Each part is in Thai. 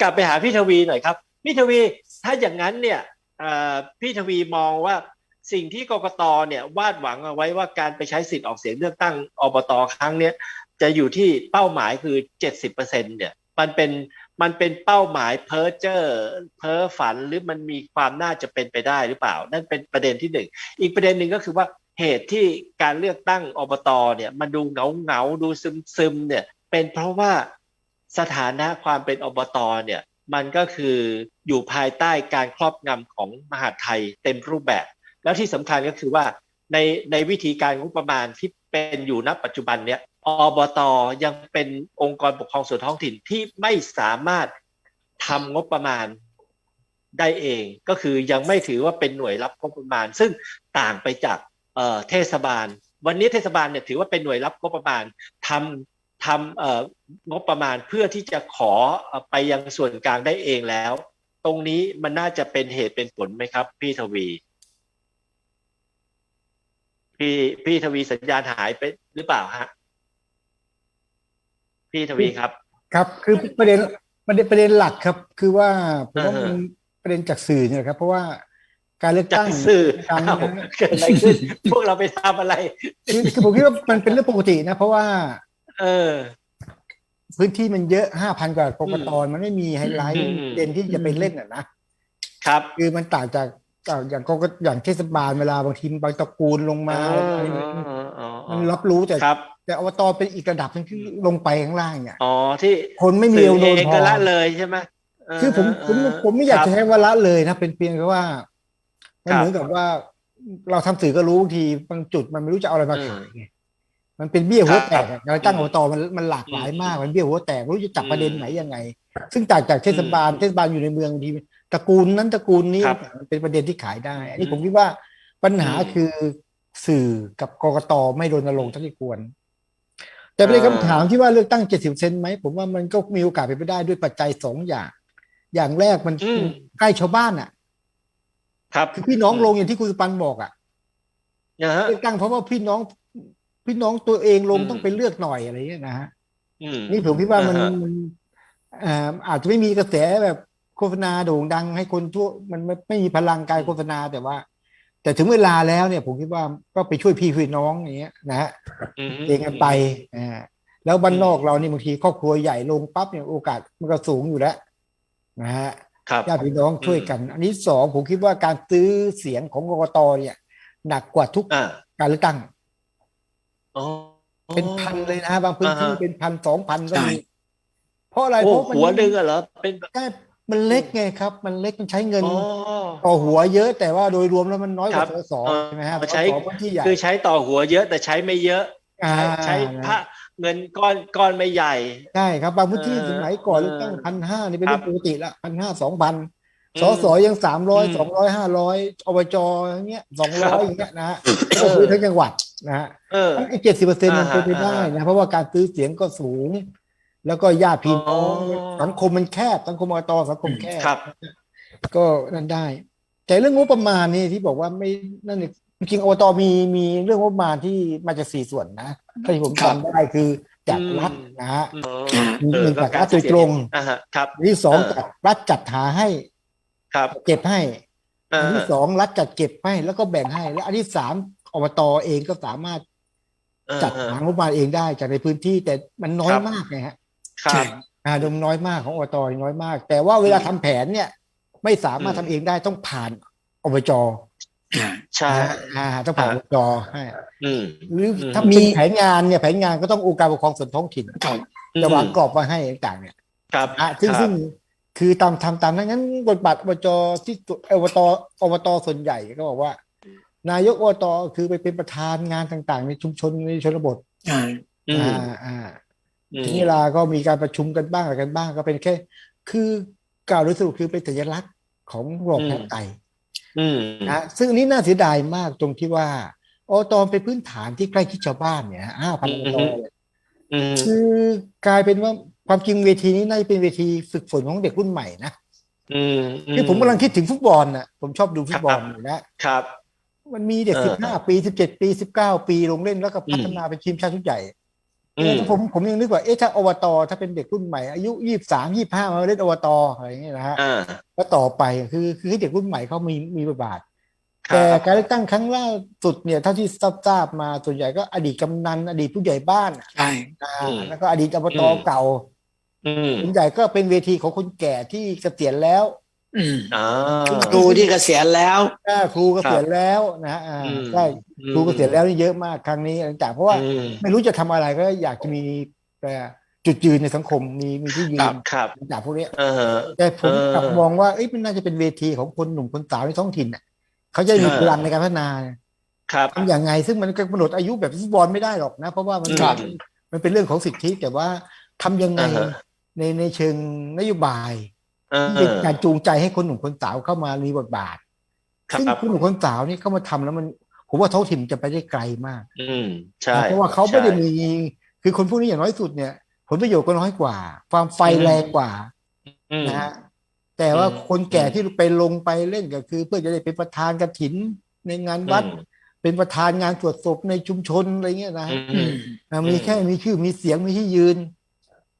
กลับไปหาพี่ทวีหน่อยครับ พี่ทวีถ้าอย่างนั้นเนี่ยพี่ทวีมองว่าสิ่งที่กกตเนี่ยวาดหวังเอาไว้ว่าการไปใช้สิทธิ์ออกเสียงเลือกตั้งอบตครั้งเนี้ยจะอยู่ที่เป้าหมายคือเจ็ดสิบเปอร์เซ็นเนี่ยมันเป็นมันเป็นเป้าหมายเพ้อเจ้อเพ้อฝันหรือมันมีความน่าจะเป็นไปได้หรือเปล่า นั่นเป็นประเด็นที่หนึ่งอีกประเด็นหนึ่งก็คือว่าเหตุที่การเลือกตั้งอบตเนี่ยมันดูเหงาเหงาดูซึมซึมเนี่ยเป็นเพราะว่า สถานะความเป็นอบตเนี่ยมันก็คืออยู่ภายใต้การครอบงำของมหาไทยเต็มรูปแบบ แล้วที่สำคัญก็คือว่าในในวิธีการงบประมาณที่เป็นอยู่ณปัจจุบันเนี่ยอบตยังเป็นองค์กรปกครองส่วนท้องถิ่นที่ไม่สามารถทำงบประมาณได้เอง ก็คือยังไม่ถือว่าเป็นหน่วยรับงบประมาณ ซึ่งต่างไปจากเเทศบาล วันนี้เทศบาลเนี่ยถือว่าเป็นหน่วยรับงบประมาณทำ ทำเอ่องบประมาณเพื่อที่จะขอเอ่อไปยังส่วนกลางได้เองแล้ว ตรงนี้มันน่าจะเป็นเหตุเป็นผลไหมครับ พี่ทวี พี่พี่ทวีสัญญาณหายไปหรือเปล่าฮะพี่ทวีครับ ครับ คือประเด็นประเด็นประเด็นหลักครับ คือว่าผมว่าอ่าฮะมันประเด็นจากสื่อเนี่ยครับ เพราะว่าการเลือกจาตั้กงสื่อการอ้าวเลือกตั้งเกิดอะไรขึ้นพวกเราไปทำอะไรคือคือผมคิดว่ามันเป็นเรื่องปกตินะ เพราะว่า เออ พื้นที่มันเยอะห้าพันกว่ากกตมันไม่มีไฮไลท์อืมอืมเด่นที่จะไปเล่นอะนะครับ คือมันต่างจากจากอย่างกกอย่างเทศบาลเวลาบางทีบางตระกูลลงมาอ๋ออะไรอ๋ออ๋ออ๋อมันรับรู้แต่ครับแต่อบตเป็นอีกระดับหนึงที่ลงไปข้างล่างเนี่ยอ๋อที่คนไม่มีสื่อโดนเองพก็อละเลยใช่ไหมเคือผมผมผมไม่อยากครับจะใช้ว่าละเลยนะเป็นเพียงแค่ว่ามันครับเหมือนกับว่า เราทำสื่อก็รู้บางทีบางจุดมันไม่รู้จะเอาอะไรมาอืมขายไง มันเป็นเบี้ยหัวแตกครับอะการตั้งอือมบตมันมันหลากหลายมากอืมมันเบี้ยหัวแตกไม่รู้จะจับอืมประเด็นไหนยังไง ซึ่งต่างจากเทศบาลอืมเทศบาลอยู่ในเมืองบางทีตระกูลนั้นตระกูลนี้ครับมันเป็นประเด็นที่ขายได้ อันนี้อืมผมคิดว่าปัญหาอืมคือสื่อกับกกตไม่รณรงค์เท่าที่ควร แต่ประเด็นคำถามที่ว่าเลือกตั้งเจ็ดสิบเซนไหมผมว่ามันก็มีโอกาสเป็นไปได้ด้วยปัจจัยสองอย่าง อย่างแรกมันอืมใกล้ชาวบ้านอะ ครับคือพี่น้องลงอย่างที่คุณสุปันบอกอะนะฮะเลือกตั้งเพราะว่าพี่น้อง พี่น้องตัวเองลงอืมต้องไปเลือกหน่อยอะไรเงี้ยนะฮะอืมนี่ผมคิดว่ามันอ่าฮะมันอ่าอาจจะไม่มีกระแสแบบโฆษณาโด่งดังให้คนทั่วมันไม่ไม่มีพลังการโฆษณาแต่ว่า แต่ถึงเวลาแล้วเนี่ย ผมคิดว่าก็ไปช่วยพี่ช่วยน้องอย่างเงี้ยนะฮะอืมเองกันไปอ่าแล้วบ้านนอกเรานี่บางทีครอบครัวใหญ่ลงปั๊บเนี่ยโอกาสมันก็สูงอยู่แล้วนะฮะครับญาติพี่น้องช่วยกัน อันนี้สองผมคิดว่าการซื้อเสียงของกกตเนี่ย หนักกว่าทุกอ่าการเลือกตั้งอ๋อ เป็นพันเลยนะบางพื้นที่อ่าฮะเป็นพันสองพันก็มีเพราะอะไรโอ้เพราะมันหัวหนึ่งอะเหรอเป็นแค่มันเล็กไงครับ มันเล็กมันใช้เงินอ๋อต่อหัวเยอะ แต่ว่าโดยรวมแล้วมันน้อยกว่าครัสบสเออใช่ไหมฮะสใช้สพื้นที่ใหญ่คือใช้ต่อหัวเยอะแต่ใช้ไม่เยอะอ่าใช้ใช้พระเงินก้อนก้อนไม่ใหญ่ใช่ครับบางพื้นที่เออสมัยก่อนเออเลือกตั้งพันห้านี่เป็นครัเรื่อบงปกติละพันห้าสองพันอืมสสยังสามร้อยอืมสองร้อยห้าร้อยอบจอย่างเงี้ยสองครัร้อยบอย่างเงี้ยนะฮะเอก็อคือทั้งจังหวัด นะฮะเออไอ้เจ็ดสิบเปอร์เซ็นต์มันอ่าฮะเป็นไปได้อ่านะฮะเพราะว่าการซื้อเสียงก็สูง แล้วก็ญาติพี่น้องอ๋อสังคมมันแคบสังคมอบตสังคมแคบครับก็นั่นได้ แต่เรื่องงบประมาณนี่ที่บอกว่าไม่นั่นนี่จริงๆอบตมีมีเรื่องงบประมาณที่มาจากสี่ส่วนนะถ้าที่ผมครับจำได้คือจากอืมรัฐนะฮะอ๋อหนึ่งเออจากรัฐโดยตรงอ่าฮะครับอันที่สองเออจากรัฐจัดหาให้ครับเก็บให้อ่าอันที่สองรัฐจัดเก็บให้แล้วก็แบ่งให้ แล้วอันที่สาม อบตเองก็สามารถจัดหางบประมาณเองได้จากในพื้นที่แต่มันน้อยมากไงฮะครับอ่าดมน้อยมากของอบตน้อยมาก แต่ว่าเวลาทำแผนเนี่ย ไม่สามารถอืมทำเองได้ต้องผ่านอบจใช่อ่าอ่าต้องผ่านอ่าอบจให้อืมหรืออืมถ้าเป็นแผนงานเนี่ยแผนงานก็ต้ององค์การปกครองส่วนท้องถิ่นครับจะวางกรอบมาให้ต่างๆเนี่ย ครับอะซึ่งครับซึ่งคือตามทำตามนั้นงั้นบทบาทอบจที่อบตอบตส่วนใหญ่ก็บอกว่า นายกอบตคือไปเป็นประธานงานต่างๆ ในชุมชนในชนบทอ่าอืมอ่าอ่าอืมถึงเวลาก็มีการประชุมกันบ้างอะไรกันบ้างก็เป็นแค่ คือกล่าวโดยสรุปคือเป็นสัญลักษณ์ของระบบแผนไตอืมนะซึ่งอันนี้น่าเสียดายมากตรงที่ว่าอบตเป็นพื้นฐานที่ใกล้ชิดชาวบ้านเนี่ยห้าพันอบตเนี่ยอืมคือกลายเป็นว่าความจริงเวทีนี้น่าจะเป็นเวทีฝึกฝนของเด็กรุ่นใหม่นะอืมคือผมกำลังคิดถึงฟุตบอลน่ะผมชอบดูฟุตบอลอยู่นะครับ มันมีเด็กเออ สิบห้าปีสิบเจ็ดปีสิบเก้าปีลงเล่นแล้วก็พัฒอืมนาเป็นทีมชาติชุดใหญ่ อืม ผมผมยังนึกว่าเอ๊ะถ้าอบตถ้าเป็นเด็กรุ่นใหม่อายุยี่สามยี่ห้ามาเล่นอบตอะไรอย่างเงี้ยนะฮะ อ่าก็ต่อไปคือคือให้เด็กรุ่นใหม่เขามีมีบทบาท ครัแต่บการเลือกตั้งครั้งล่าสุดเนี่ยเท่าที่ทราบทราบมาส่วนใหญ่ก็อดีตกำนัน อดีตผู้ใหญ่บ้านใช่ อ่าอืมแล้วก็อดีตอบตอืม เก่าอืม ส่วนใหญ่ก็เป็นเวทีของคนแก่ที่เกษียณแล้วอืมอ่า ครูที่เกษียณแล้วอ่าครูเกษียณแล้วนะฮะอ่าอืมใช่ครูเกษียณแล้วนี่เยอะมากครั้งนี้หลังจากเพราะว่าอืมไม่รู้จะทำอะไรก็อยากจะมีแต่จุดยืนในสังคมมีมีที่ยืครันบครับจากพวกเนี้ยเออแต่ผมเออกลับมองว่าเอ้ยมันน่าจะเป็นเวทีของคนหนุ่มคนสาวในท้องถิ่นน่ะเขาจะได้มีเออพลังในการพัฒนาครับทำอย่างไง ซึ่งมันก็กำหนดอายุแบบฟุตบอลไม่ได้หรอกนะ เพราะว่ามันครับมันเป็นเรื่องของสิทธิแต่ว่าทำยังไงอ่าฮะในในเชิงนโยบาย เออที่เป็นการจูงใจให้คนหนุ่มคนสาวเข้ามามีบทบาทครับซึ่งคนหนุ่มคนสาวนี่เข้ามาทำแล้วมันผมว่าท้องถิ่นจะไปได้ไกลมาก อืมใช่นะเพราะว่าเขาไม่ได้ใช่มี คือคนพวกนี้อย่างน้อยสุดเนี่ย ผลประโยชน์ก็น้อยกว่า ความไฟอืมแรงกว่าอืมนะฮะแต่ว่าอืมคนแก่ที่ไปลงไปเล่นก็คือ เพื่อจะได้เป็นประธานกฐินในงานวัด เป็นประธานงานตรวจศพในชุมชนอะไรเงี้ยนะอืฮะมอืมอะมีอืมแค่มีชื่อมีเสียงมีที่ยืน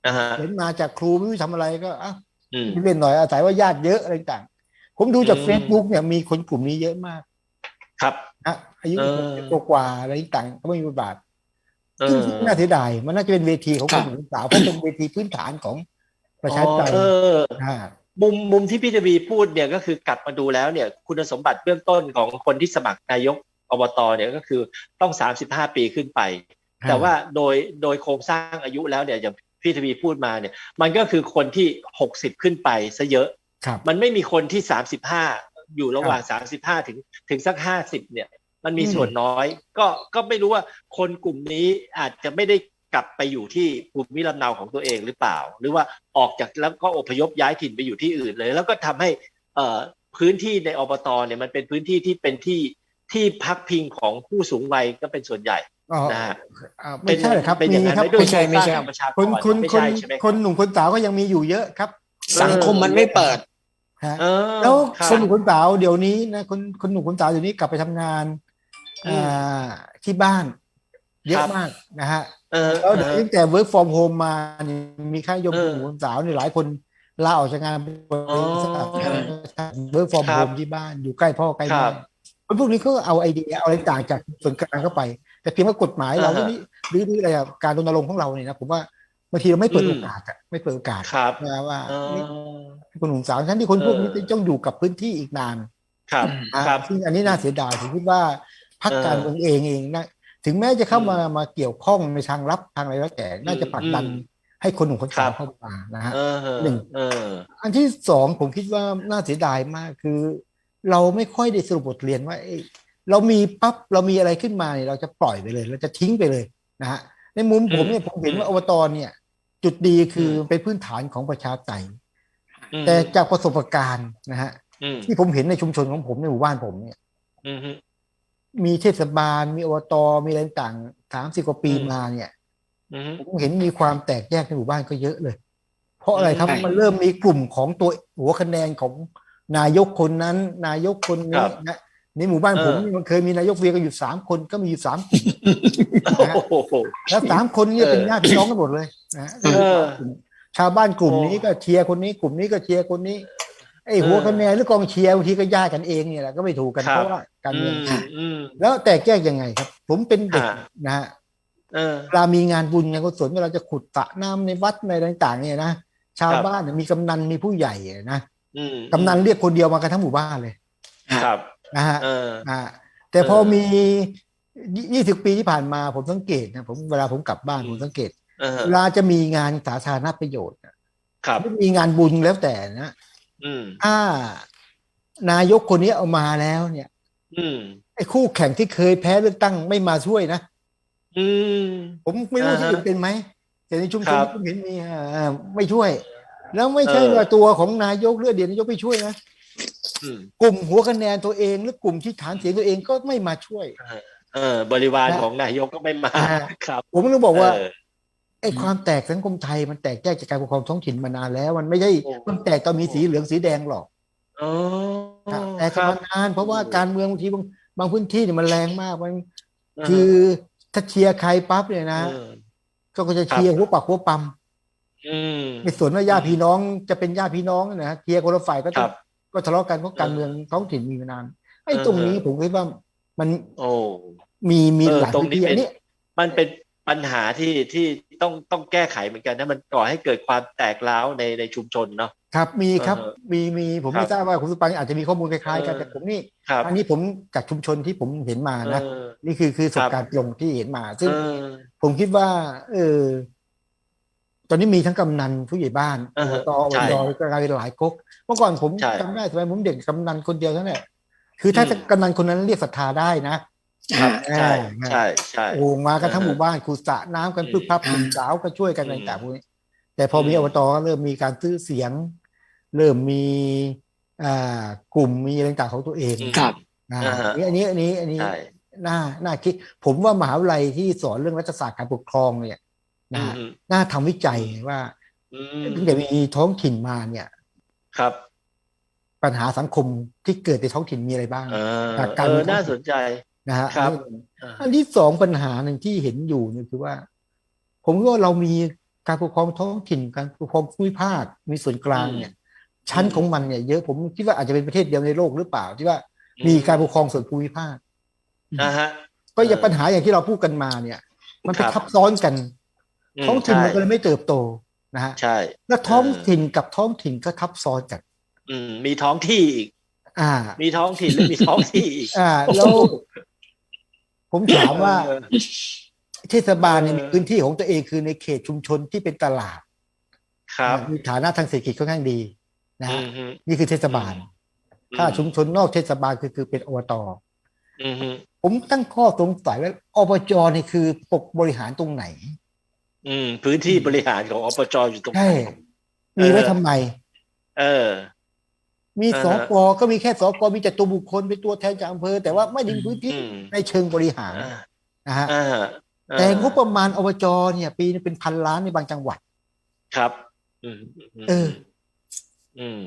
อ่าฮะเห็นมาจากครูไม่รู้ทำอะไรก็อะ อืมเล่นหน่อยอาศัยว่าญาติเยอะอะไรต่าง ผมดูจากอืมเฟซบุ๊กเนี่ยมีคนกลุ่มนี้เยอะมาก ครับนะอายุเออกว่าๆอะไรต่างก็ไม่มีบทบาทเอซึ่งอน่าเสียดายมันน่าจะเป็นเวทีของคครับนหนุ่มสาวเพราะเป็นเวทีพื้นฐานของประชาธิปไตยเอออ่ามุมมุมที่พี่ทวีพูดเนี่ยก็คือกลับมาดูแล้วเนี่ย คุณสมบัติเบื้องต้นของคนที่สมัครนายกอบตเนี่ยก็คือต้อง 35 ปีขึ้นไป แต่ว่าโดยโดยโครงสร้างอายุแล้วเนี่ยอย่าง พี่ทวีพูดมาเนี่ย มันก็คือคนที่60ขึ้นไปซะเยอะครับมันไม่มีคนที่35อยู่ระหว่าง35ถึงถึงสัก50เนี่ย มันมีอืมส่วนน้อย ก็ก็ไม่รู้ว่าคนกลุ่มนี้อาจจะไม่ได้กลับไปอยู่ที่ภูมิลำเนาของตัวเองหรือเปล่า หรือว่าออกจากแล้วก็อพยพย้ายถิ่นไปอยู่ที่อื่นเลย แล้วก็ทำให้เอ่อพื้นที่ในอบตเนี่ยมันเป็นพื้นที่ที่เป็นที่ที่พักพิงของผู้สูงวัยก็เป็นส่วนใหญ่ อ๋อนะฮะ อ่าไม่ใช่หรอกครับเป็นอย่างนั้นครับไม่ด้วยไม่ใช่ไม่ใช่โครงสร้างทางประชากคนรคนไม่คนใช่ใช่ไหมคนหนุ่มคนสาวก็ยังมีอยู่เยอะครับสังคมมันไม่เปิด ฮะเออแล้วรับคนหนุ่มคนสาวเดี๋ยวนี้นะคนคนหนุ่มคนสาวเดี๋ยวนี้กลับไปทำงานอืม อ่าที่บ้านเยคอะรับมากนะฮะ เออแล้วเดี๋ยวตั้งแต่ work from home มานี่มีค่ายมเอคอนหนุ่มคนสาวนี่หลายคนลาออกจากงานบอ๋อริษัท work from ครับ home ที่บ้านอยู่ใกล้พ่อใกล้ครัแม่บ คนพวกนี้ก็เอาไอเดียเอาอะไรต่างจากส่วนกลางเข้าไป แต่เพียงว่ากฎหมายเราอ่าฮะนี่หรือหรืออะไรอะการรณรงค์ของเราเนี่ยนะผมว่าบางทีเราไม่เปิดอืมโอกาสอะไม่เปิดโอกาสครับนะว่าเออนี่คนหนุ่มสาวท่านที่คนพวกนี้เออต้องอยู่กับพื้นที่อีกนานครับนะครับซึ่งอันนี้น่าเสียดายผมคิดว่าพรรคเออการเมืองเองเองนะถึงแม้จะเข้าอืมมามาเกี่ยวข้องในทางลับทางอะไรแล้วแต่น่าจะผลักดันอืมให้คนหนุ่มคนสาวครับเข้ามานะฮะเออหนึ่งเอออันที่สองผมคิดว่าน่าเสียดายมากคือ เราไม่ค่อยได้สรุปบทเรียนว่า เอ้ยเรามีปั๊บเรามีอะไรขึ้นมาเนี่ยเราจะปล่อยไปเลย เราจะทิ้งไปเลยนะฮะในมุมผมเนี่ยผมเห็นว่าอบตเนี่ย จุดดีคือเป็นพื้นฐานของประชาธิปไตยอืมแต่จากประสบการณ์นะฮะอืมที่ผมเห็นในชุมชนของผมในหมู่บ้านผมเนี่ยอืมฮึมีเทศบาลมีอบตมีอะไรต่างสามสิบกว่าปีอืมมาเนี่ยอืมฮึผมเห็นมีความแตกแยกในหมู่บ้านก็เยอะเลย เพราะอะไรครับใช่มันเริ่มมีกลุ่มของตัวหัวคะแนนของนายกคนนั้น นายกคนนี้นะ ในหมู่บ้านผมนี่มันเคยมีนายกเวียกันอยู่สามคนก็มีอยู่สามกลุ่มโอ้โหแล้วสามคนนี้เออเป็นญาติพี่น้องกันหมดเลยนะฮะเออชาวบ้านกลุ่มโอ้นี้ก็เชียร์คนนี้กลุ่มนี้ก็เชียร์คนนี้ไอ้หัวเออคะแนนหรือกองเชียร์บางทีก็ญาติกันเองเนี่ยแหละก็ไม่ถูกกันครับเพราะว่าการอืเมืองมอืมแล้วแตกแยกยังไงครับ ผมเป็นเด็กอ่านะฮะเออเวลามีงานบุญงานกุศลเวลาจะขุดสระน้ำในวัดในอะไรต่าง ๆ เนี่ยนะชาวครับบ้านเนี่ยมีกำนันมีผู้ใหญ่นะอืมกำนันเรียกคนเดียวมากันทั้งหมู่บ้านเลยครับ นะฮะเอออ่าแต่พอเออมียี่สิบปีที่ผ่านมาผมสังเกตนะผมเวลาผมกลับบ้านอืมผมสังเกตเออเวลาจะมีงานสาธารณประโยชน์น่ะครับไม่มีงานบุญแล้วแต่นะอืมถ้านายกคนนี้เอามาแล้วเนี่ย อืมไอ้คู่แข่งที่เคยแพ้เลือกตั้งไม่มาช่วยนะอืมผมไม่รู้อ่าฮะที่อื่นเป็นไหมแต่ในชุมชคนรับที่ผมเห็นมีอ่าไม่ช่วย แล้วไม่ใช่เออว่าตัวของนายกเลือดเดียวนายกไม่ช่วยนะอืม กลุ่มหัวคะแนนตัวเองหรือกลุ่มที่ฐานเสียงตัวเองก็ไม่มาช่วยเออบริวารนะของนายกก็ไม่มาอ่าครับ ผมเลยบอกว่าเออไอ้ความแตกสังคมไทยมันแตกแยกจากการปกครองท้องถิ่นมานานแล้ว มันไม่ใช่โอ้มันแตกตอนมีสีเหลืองสีแดงหรอกอ๋อแต่ครัมาบนานเพราะว่าการเมืองบางทีบางบางพื้นที่เนี่ยมันแรงมากมันาฮะคือถ้าเชียร์ใครปั๊บเนี่ยนะเออก็จะเชียร์หัวปักหัวปั๊มอืมไม่สนว่าญาติพี่น้องจะเป็นญาติพี่น้องนะฮะเชียร์คนละฝ่ายก็คจะรับ ก็ทะเลาะกันเพราะการเออเมืองท้องถิ่นมีมานานไอ้ตรงนี้เออผมคิดว่ามันโอ้มีมีเออหลายตรงพื้นนี้ที่เป็นอันนี้มันเป็นปัญหาที่ที่ต้องต้องแก้ไขเหมือนกันนะมันก่อให้เกิดความแตกร้าวในในชุมชนเนาะครับมีครับเออมีมีผมครัไม่บทราบว่าคุณสุปังอาจจะมีข้อมูลคล้ายๆกันเออแต่ผมนี่ครับอันนี้ผมจากชุมชนที่ผมเห็นมานะเออนี่คือคือประสบครับการณ์ตรงที่เห็นมา ซึ่งเออผมคิดว่า เออ ตอนนี้มีทั้งกำนันผู้ใหญ่บ้านอ่าอบฮะตอบใช่จก็กลายเป็นหลายก๊กเมื่อก่อนผมใช่จำได้สมัยผมเด็กกำนันคนเดียวเท่านั้นแหละคือถ้าอืมกำนันคนนั้นเรียกศรัทธาได้นะครับใช่อ่าใช่ใช่โอ้มากันทั้งเออหมู่บ้านขุดสระน้ำกันอืมพึบพับอืมหนุ่มสาวก็ช่วยกันอือะไรมต่างๆพวกนี้ แต่พอมีอืมอบตก็เริ่มมีการซื้อเสียง เริ่มมีอ่ากลุ่มมีอะไรต่างๆของตัวเองอืมครับนะอ่าฮะอันนี้อันนี้อันนี้ใช่น่าน่าคิด ผมว่ามหาวิทยาลัยที่สอนเรื่องรัฐศาสตร์การปกครองเนี่ยอื นะมฮะอืมน่าทำวิจัยว่าอืมตั้งแต่มีท้องถิ่นมาเนี่ย ครับ ปัญหาสังคมที่เกิดในท้องถิ่นมีอะไรบ้างเออจากการเออมีท้องถิ่นน่าสนใจนะฮะครับอันนี้อันที่สองปัญหาหนึ่งที่เห็นอยู่เนี่ยคือว่า ผมว่าเรามีการปกครองท้องถิ่นการปกครองภูมิภาคมีส่วนกลางเนี่ย ชั้นของมันเนี่ยเยอะผมคิดว่าอาจจะเป็นประเทศเดียวในโลกหรือเปล่า ที่ว่ามีการปกครองส่วนภูมิภาคอ่าฮะก็อย่าปัญหาอย่างที่เราพูดกันมาเนี่ย มันไปครับทับซ้อนกันม ท้องถิ่นใช่มันก็เลยไม่เติบโตนะฮะใช่ แล้วท้องถิ่นกับท้องถิ่นก็ทับซ้อนกัน อืม มีท้องที่อีกอ่า มีท้องถิ่นและมีท้องที่อีกอ่าแล้วผมถามว่าเออเทศบาลเนี่ยเออมีพื้นที่ของตัวเองคือในเขตชุมชนที่เป็นตลาด ครับมีฐานะทางเศรษฐกิจค่อนข้างดีนะอืฮะมฮึนี่คือเทศบาลอืมถ้าชุมชนนอกเทศบาลคือคือเป็นอบตอืมฮึผมตั้งข้อสงสัยว่าอบจนี่คือปกบริหารตรงไหน อืม พื้นที่บริหารของอปจอยู่ตรงไหนใช่มีไว้เออทำไม เออ มีอ่าสฮะปก็มีแค่สปมีแต่ตัวบุคคลเป็นตัวแทนจากอำเภอ แต่ว่าไม่ได้มีพื้นที่อืมในเชิงบริหารอ่านะฮะอ่าแต่งบประมาณอบจเนี่ย ปีนึงเป็นพันล้านในบางจังหวัด ครับอืมเอออืม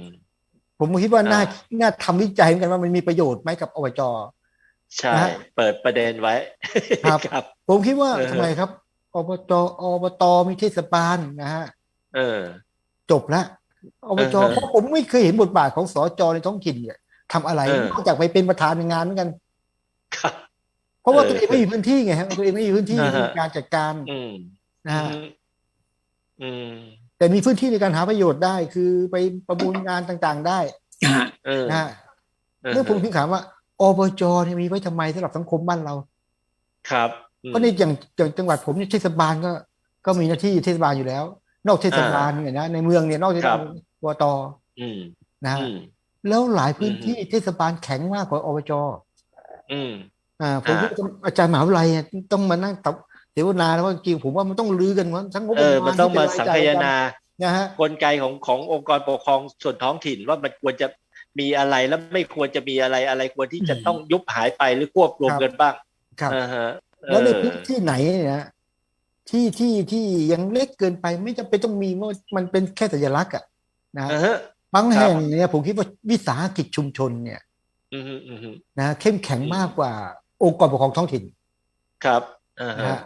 ผมคิดว่าน่าอ่าน่าทำวิจัยเหมือนกันว่ามันมีประโยชน์ไหมกับอบจใช่นะฮะเปิดประเด็นไว้ ครับครับผมคิดว่าเออทำไมครับ อบจอบตมีเทศบาลนะฮะเออ จบละอบจเออเพราะผมไม่เคยเห็นบทบาทของสจในท้องถิ่นเนี่ยทำอะไรเออนอกจากไปเป็นประธานในงานเหมือนกันครับเพราะว่าเออตัวเองไม่มีพื้นที่ไงฮะตัวเองไม่มีพื้นที่อ่าฮะในการจัดการอืมนะฮะอืมแต่มีพื้นที่ในการหาประโยชน์ได้ คือไปประมูลงานต่างๆได้ฮะเออนะฮะเออเรื่องผมถึงถามว่าอบจเนี่ยมีไว้ทำไมสำหรับสังคมบ้านเรา ครับอืม เพราะในอย่างอย่างจังหวัดผมเนี่ยเทศบาลก็ ก็มีหน้าที่เทศบาลอยู่แล้ว นอกเทศบาลเนี่ยนะในเมืองเนี่ยนอกเทศครับาบลวตอืมนะฮะอืมแล้วหลายพื้นอืมที่เทศบาลแข็งมากกว่าอบจอืมอ่าผมอ่าคิดว่าอาจารย์มหาวิทยาลัยเนี่ยต้องมานั่งตับเสวนาแล้วว่าจริงๆผมว่ามันต้องลือกันว่าทั้งงบเอประอมาณมันต้องมาที่สังจะคายรายจ่นานะฮะกลไกของขององค์กรปกครองส่วนท้องถิ่นว่ามันควรจะมีอะไรแล้วไม่ควรจะมีอะไรอะไรควรที่จะต้องยุบหายไปหรือควบรวมครับกันบ้างครับอ่าฮะ แล้วในเออพื้นที่ไหนเนี่ยนะที่ที่ที่ยังเล็กเกินไปไม่จำเป็นต้องมีว่ามันเป็นแค่สัญลักษณ์อะนะอ่าฮะบางครับแห่งเนี่ยผมคิดว่าวิสาหกิจชุมชนเนี่ยอืมฮึอืมฮึนะเข้มแข็งมากกว่าองค์กรปกครองท้องถิ่น ครับอ่านะฮะฮะ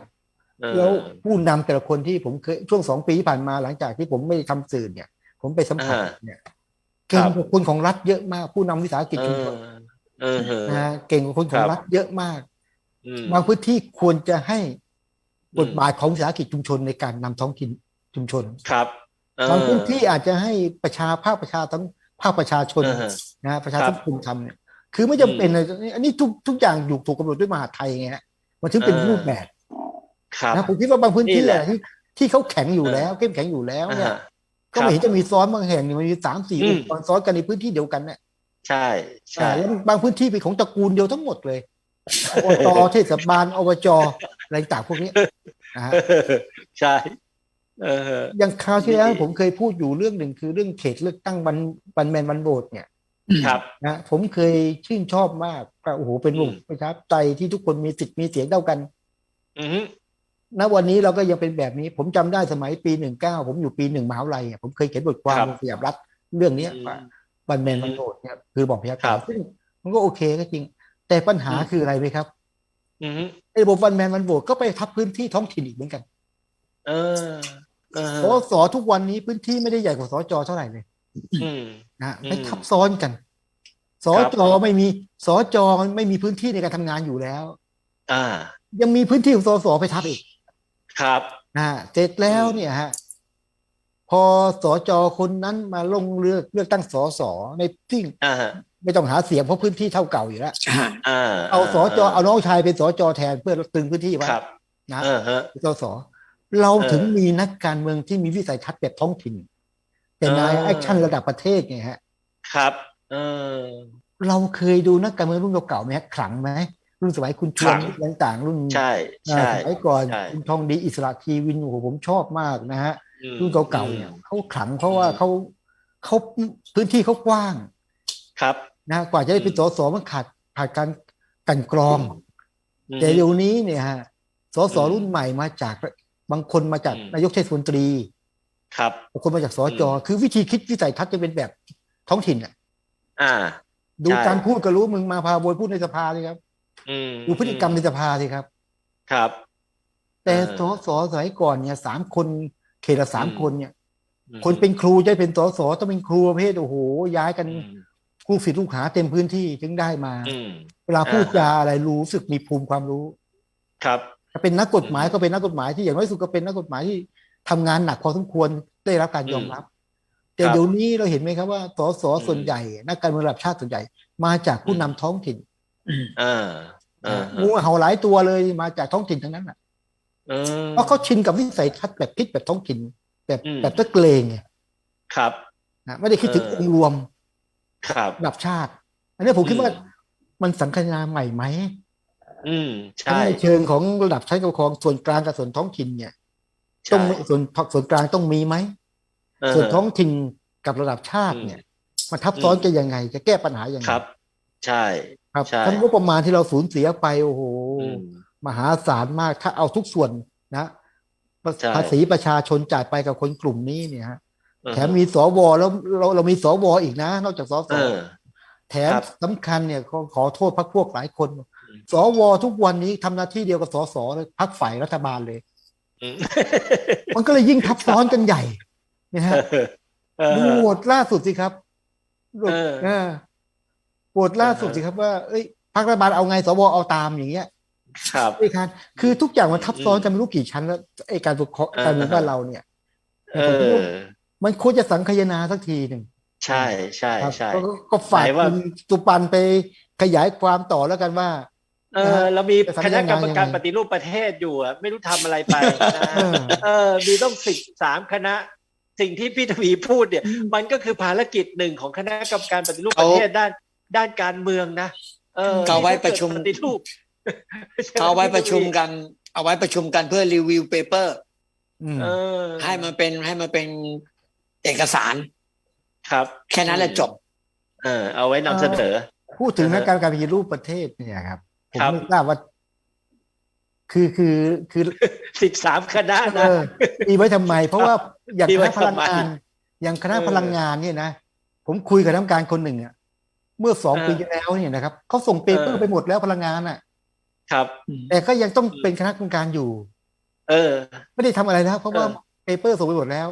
เออแล้วผู้นำแต่ละคนที่ผมเคยช่วงสองปีที่ผ่านมาหลังจากที่ผมไม่ได้ทำสื่อเนี่ย ผมไปสัมผัสอ่าเนี่ยเก่งกว่าคนของรัฐเยอะมาก ผู้นำวิสาหกิจเอชุมชอนเออเออนะฮะเก่งกว่าคนขอคงรับรัฐเยอะมากอืม บางพื้นที่ควรจะให้อืมบทบาทของวิสาหกิจชุมชนในการนำท้องถิ่นชุมชนครับเออบางพื้นที่อาจจะให้ประชาภาคประชาทั้งภาคประชาชนเออนะฮะประชาครัสับงคมทำเนี่ยคือไม่จำเป็นเลยอันนี้ทุกทุกอย่างอยู่ถูกกำหนดด้วยมหาดไทยไงฮะมันถึงเป็นเออรูปแบบครับนะผมคิดว่าบางพื้นนี่ที่แหละอะที่ที่เขาแข็งอยู่เออแล้วเข้มแข็งอยู่แล้วอ่าเนี่ยฮะก็ไม่เห็นจะมีซ้อนบางแห่งเนี่ยมันมีสามสี่อือมงค์กรซ้อนกันในพื้นที่เดียวกันเนี่ยใช่ใช่อ่าแล้วบางพื้นที่เป็นของตระกูลเดียวทั้งหมดเลย อบตเทศบาลอบจอะไรต่างพวกนี้นะฮะใช่เอออย่างคราวที่แล้วนี่ผมเคยพูดอยู่เรื่องหนึ่งคือเรื่องเขตเลือกตั้งวันวันแมนวันโหวตเนี่ย ครับนะผมเคยชื่นชอบมากว่าโอ้โหเป็นระบบอืมประชาธิปไตยที่ทุกคนมีสิทธิ์มีเสียงเท่ากันอือฮึณวันนี้เราก็ยังเป็นแบบนี้ ผมจำได้สมัยปีหนึ่งเก้าผมอยู่ปีหนึ่งมหาวิทยาลัยอะผมเคยเขียนบทความลงสยามรัฐเรื่องเนี้ยว่าวันแมนวันโหวตเนี่ยคือบอกประชาธิปไตยซึ่งมันก็โอเคก็จริง แต่ปัญหาคืออะไรไหมครับอือฮึไอ้ระบบวันแมนวันโหวตก็ไปทับพื้นที่ท้องถิ่นอีกเหมือนกัน เออเออสอสอทุกวันนี้พื้นที่ไม่ได้ใหญ่กว่าสอจอเท่าไหร่เลยอืมนะอืมไปทับซ้อนกันสอครับจอไม่มีสอจอมันไม่มีพื้นที่ในการทำงานอยู่แล้ว อ่า ยังมีพื้นที่ของสสไปทับอีก ครับนะเสร็จแล้วอืมเนี่ยฮะพอสจคนนั้นมาลงเลือกเลือกตั้งสสในที่อ่าฮะ ไม่ต้องหาเสียงเพราะพื้นที่เท่าเก่าอยู่แล้วอ่าอ่าเอาสจเอาน้องชายเป็นสจแทนเพื่อตึงพื้นที่ไว้ครับนะเออฮะสสเราเออถึงมีนักการเมืองที่มีวิสัยทัศน์แบบท้องถิ่น เป็นนายเออแอคชั่นระดับประเทศไงฮะ ครับ เออ เราเคยดูนักการเมืองรุ่นเก่าๆไหมฮะขลังไหมรุ่นสมัยคุณชวนขลังต่างๆ รุ่นใช่เอ่อใช่สมัยก่อนใช่คุณทองดีอิสระทีวินโอ้โหผมชอบมากนะฮะอืมรุ่นเก่าๆเนี่ยเขาขลังเพราะว่าอืมเขาเขาพื้นที่เขากว้าง ครับ นะกว่าจะได้เป็นสสมันขาดขาดการกลันกรองอืมแต่เดี๋ยวนี้เนี่ยฮะสสอืมรุ่นใหม่มาจากบางคนมาจากอืมนายกเทศมนตรี ครับบางคนมาจากสจอืมคือวิธีคิดวิสัยทัศน์จะเป็นแบบท้องถิ่นอะอ่า ดูใช่การพูดก็รู้มึงมาพาโวยพูดในสภาเลยครับอืมดูพฤติกรรมในสภาสิครับ ครับ แต่เออสสสมัยก่อนเนี่ยสามคนเขตละสามอืมคนเนี่ยอืมคนเป็นครูจะได้เป็นสสต้องเป็นครูประเภทโอ้โหย้ายกัน อืมครูศิษย์ลูกหาเต็มพื้นที่ถึงได้มาอืมเวลาพูดอ่าจาอะไรรู้สึกมีภูมิความรู้ ครับถ้าเป็นนักกฎหมายอืมก็เป็นนักกฎหมายที่อย่างน้อยที่สุดก็เป็นนักกฎหมายที่ทำงานหนักพอสมควรได้รับการยอมรับ แต่ครับเดี๋ยวนี้เราเห็นไหมครับว่าสสอืมส่วนใหญ่นักการเมืองระดับชาติส่วนใหญ่ มาจากผู้นำท้องถิ่นอ่าอ่างูเห่าหลายตัวเลยมาจากท้องถิ่นทั้งนั้นแหละเออเพราะเขาชินกับวิสัยทัศน์แบบคิดแบบท้องถิ่น แบบอืมแบบตะเกรงไงครับนะไม่ได้คิดถึงเออองค์รวม ครับระดับชาติ อันนี้ผมคิดอืมว่ามันสังคายนาใหม่ไหมอืมทั้งใช่ในเชิงของระดับใช้ปกครองส่วนกลางกับส่วนท้องถิ่นเนี่ยใช่ต้องส่วนส่วนกลางต้องมีไหมเออส่วนท้องถิ่นกับระดับชาติเนี่ยมาทับซ้อนอืมกันยังไง จะแก้ปัญหายังไงครับ ใช่ ครับใช่ทั้งงบประมาณที่เราสูญเสียไปโอ้โหอืมมหาศาลมากถ้าเอาทุกส่วนนะใช่ภาษีประชาชนจ่ายไปกับคนกลุ่มนี้เนี่ยฮะเออ แถมมีสวแล้วเราเรามีสวอีกนะ นอกจากสสเออแถมครับสำคัญเนี่ยขอขอโทษพักพวกหลายคนมสวทุกวันนี้ทำหน้าที่เดียวกับสสเลยพักฝ่ายรัฐบาลเลยอืมมันก็เลยยิ่งทับซ้อนกันใหญ่นะฮะเออดูโหวตล่าสุดสิครับเออเออโหวตล่าสุดสิครับว่าเอ้ยพรรครัฐบาลเอาไงสวเอาตามอย่างเงี้ย ครับไอ้การคือทุกอย่างมันทับซ้อนกันไม่รู้กี่ชั้นแล้วไอ้การปกครองเออการเมืองบ้านเราเนี่ยเออ มันควรจะสังคายนาสักทีหนึ่งใช่ใช่ครับใช่ก็ก็ก็ฝากหมายว่าคุณสุปันไปขยายความต่อแล้วกันว่า เออเรามีจะทำคณะกรรมการยังไงปฏิรูปประเทศอยู่อะไม่รู้ทำอะไรไปนะเออเออมีต้องสิบสามคณะสิ่งที่พี่ทวีพูดเนี่ย มันก็คือภารกิจหนึ่งของคณะกรรมการปฏิรูปประเทศด้านด้านการเมืองนะเออเขาไว้ประชุมปฏิรูปเขาเอาไว้ประชุมกัน เอาไว้ประชุมกันเพื่อรีวิวเปเปอร์อืมเออให้มันเป็นให้มันเป็น เอกสาร ครับ แค่นั้นแหละจบ เออเอาไว้นำเสนอ พูดถึงเออนักการการปฏิรูปประเทศเนี่ยครับ ผมครับไม่ทราบว่า คือคือคือสิบสามคณะเอนะอมีไว้ทำไม เพราะว่าอย่างมีคไว้ณะพลังงานทำไมอย่างคณะเออพลังงานเนี่ยนะผมคุยกับน้ำการคนหนึ่งอะเมื่อสองเออปีที่แล้วเนี่ยนะครับเขาส่งเปเปอเอร์อไปหมดแล้วพลังงานอะ ครับ แต่ก็ยังต้องเป็นคณะกรรมการอยู่ เออ ไม่ได้ทำอะไรแล้วเพราะว่าเออเปเปอร์ส่งไปหมดแล้ว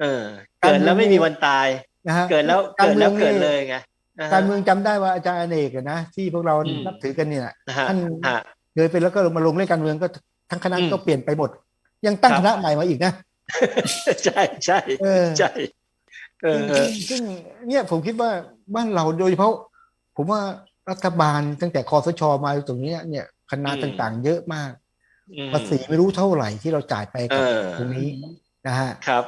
เออ เกิดแล้วไม่มีวันตายนะฮะเกิดแล้วการเกิดเมืแล้อวงเกิดนี่เลยไงนะฮะการเมืองจำได้ว่าอาจารย์อเนกอะนะที่พวกเราอืมนับถือกันเนี่ยนะฮะท่านฮะเคยเป็นแล้วก็มาลงเล่นการเมืองก็ทั้งคณะอืมก็เปลี่ยนไปหมด ยังตั้งครับคณะใหม่มาอีกนะ ใช่ใช่เออใช่เออซึ่งซึ่งเนี่ยผมคิดว่าบ้านเราโดยเฉพาะ ผมว่ารัฐบาลตั้งแต่คอสชมาตรงเนี้ยเนี่ยคณะอืมต่างๆ เยอะมากอืมภาษีไม่รู้เท่าไหร่ที่เราจ่ายไปเอกับอตรงนี้นะฮะครับ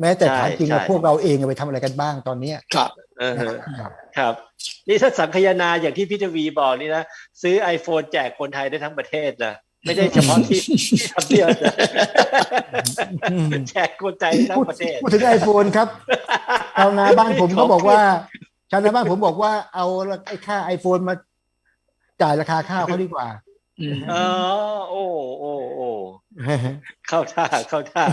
แม้แต่ใช่ถามจริงว่าใช่พวกเราเองไปทำอะไรกันบ้างตอนเนี้ยครับเออครับครับ นี่ถ้าสังคายนาอย่างที่พี่ทวีบอกนี่นะ ซื้อ iPhone แจกคนไทยได้ทั้งประเทศนะไม่ได้เฉพาะที่ที่ทำเนียบนะอืมแจกคนไทยทั้พูงดประเทศพูดถึงไอโฟนครับชาวนาบ้านผมก็บอกว่าชาวนาบ้านผมบอกว่าเอาไอ้ค่าไอโฟนมาจ่ายราคาข้าวเขาดีกว่าอืมอ๋อโอ้โอ้โอ้เข้าท่าเข้าท่า